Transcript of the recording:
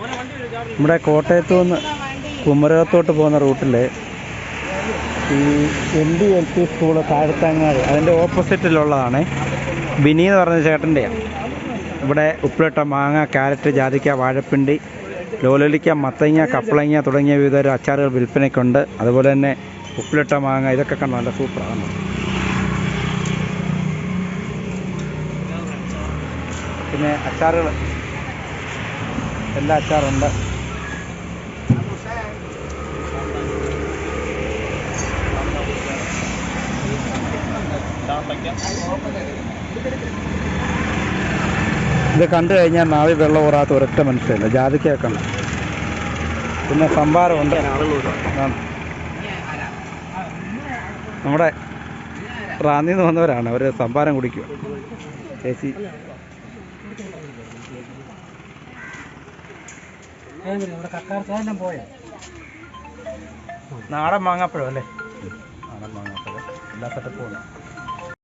നമ്മുടെ കോട്ടയത്തു നിന്ന് കുമരകത്തോട്ട് പോകുന്ന റൂട്ടിൽ ഈ N D L P school Thazhathangadi അതിന്റെ ഓപ്പോസിറ്റിലുള്ളതാണ്. ബിനി എന്ന് പറഞ്ഞ ചേട്ടന്റെയാണ് ഇവിടെ ഉപ്പിലിട്ട മാങ്ങ ക്യാരറ്റ് ജാതിക്ക വാഴപ്പിണ്ടി ലോലലിക്ക മത്തങ്ങ കപ്പളങ്ങ തുടങ്ങിയ വിവിധ അച്ചാറുകൾ വിൽപ്പനയ്ക്കുണ്ട്. അതുപോലെ തന്നെ ഉപ്പിലിട്ട മാങ്ങ ഇതൊക്കെ കണ്ട നല്ല സൂപ്പറാണ്. പിന്നെ അച്ചാറുകൾ. എല്ലാ അച്ചാറുണ്ട്. ഇത് കണ്ടു കഴിഞ്ഞാൽ നാവി വെള്ളം ഊറാത്ത ഒരൊറ്റ മനുഷ്യല്ല ജാതിക്കേക്കണം പിന്നെ സംഭാരമുണ്ട്. ഉണ്ട് നമ്മുടെ റാന്നിന്ന് വന്നവരാണ്. അവർ സംഭാരം കുടിക്കുക. ചേച്ചി നാടൻ മാങ്ങാപ്പഴം അല്ലേ? നാടൻ മാങ്ങാപ്പഴം. എല്ലാ സ്ഥലത്തും ഉണ്ട്